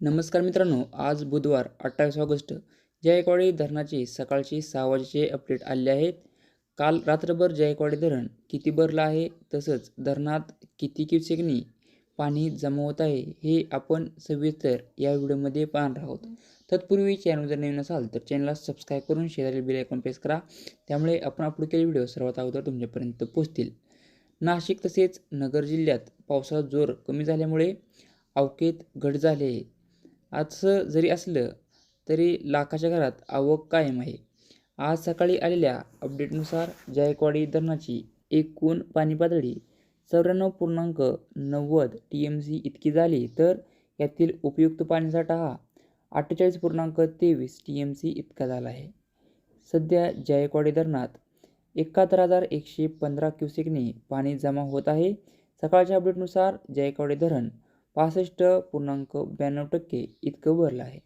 नमस्कार मित्रांनो आज बुधवार अठ्ठावीस ऑगस्ट. जायकवाडी धरणाचे सकाळचे सहा वाजेचे अपडेट आले आहेत. काल रात्रभर जायकवाडी धरण किती भरलं आहे तसंच धरणात किती क्युसेकनी पाणी जमा होत आहे हे आपण सविस्तर या व्हिडिओमध्ये पाहणार आहोत. तत्पूर्वी चॅनल जर नवीन असाल तर चॅनलला सबस्क्राईब करून शेजारील बिल आयकॉन प्रेस करा. त्यामुळे आपण अपलोड केलेले व्हिडिओ सर्वात अगोदर तुमच्यापर्यंत पोहोचतील. नाशिक तसेच नगर जिल्ह्यात पावसाचा जोर कमी झाल्यामुळे अवकेत घट झाले आजचं असं जरी असलं तरी लाखाच्या घरात आवक कायम आहे. आज सकाळी आलेल्या अपडेटनुसार जायकवाडी धरणाची एकूण पाणी पातळी चौऱ्याण्णव पूर्णांक नव्वद टी एम सी इतकी झाली तर यातील उपयुक्त पाणीसाठा हा अठ्ठेचाळीस पूर्णांक तेवीस टी एम सी इतका झाला आहे. सध्या जायकवाडी धरणात एकाहत्तर हजार एकशे पंधरा क्युसेकने पाणी जमा होत आहे. सकाळच्या अपडेटनुसार जायकवाडी धरण पासष्ट पूर्णांक ब्याण्णव टक्के इतकं भरलं आहे.